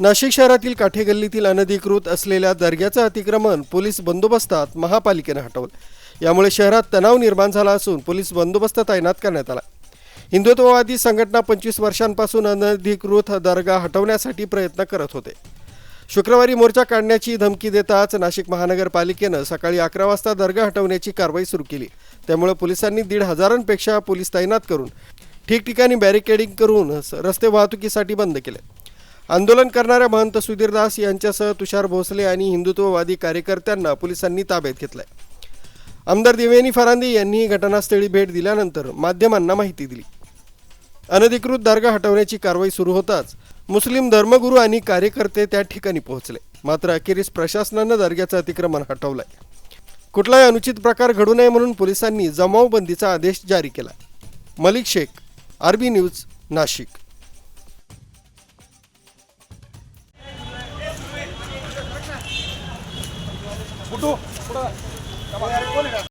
नाशिक शहरातील काठेगल्लीतील अनधिकृत असलेल्या दर्ग्याचं अतिक्रमण पोलीस बंदोबस्तात महापालिकेनं हटवलं. यामुळे शहरात तणाव निर्माण झाला असून पोलीस बंदोबस्त तैनात करण्यात आला. हिंदुत्ववादी संघटना पंचवीस वर्षांपासून अनधिकृत दर्गा हटवण्यासाठी प्रयत्न करत होते. शुक्रवारी मोर्चा काढण्याची धमकी देताच नाशिक महानगरपालिकेनं सकाळी अकरा वाजता दर्गा हटवण्याची कारवाई सुरू केली. त्यामुळे पोलिसांनी दीड हजारांपेक्षा पोलीस तैनात करून ठिकठिकाणी बॅरिकेडिंग करून रस्ते वाहतुकीसाठी बंद केले. आंदोलन करणाऱ्या महंत सुधीरदास यांच्यासह तुषार भोसले आणि हिंदुत्ववादी कार्यकर्त्यांना पोलिसांनी ताब्यात घेतलंय. आमदार दिवेनी फरांदे यांनी घटनास्थळी भेट दिल्यानंतर माध्यमांना माहिती दिली. अनधिकृत दर्गा हटवण्याची कारवाई सुरू होताच मुस्लिम धर्मगुरू आणि कार्यकर्ते त्या ठिकाणी पोहोचले. मात्र अखेरीस प्रशासनानं दर्ग्याचं अतिक्रमण हटवलंय. कुठलाही अनुचित प्रकार घडू नये म्हणून पोलिसांनी जमावबंदीचा आदेश जारी केला मलिक शेख आरबी न्यूज नाशिक.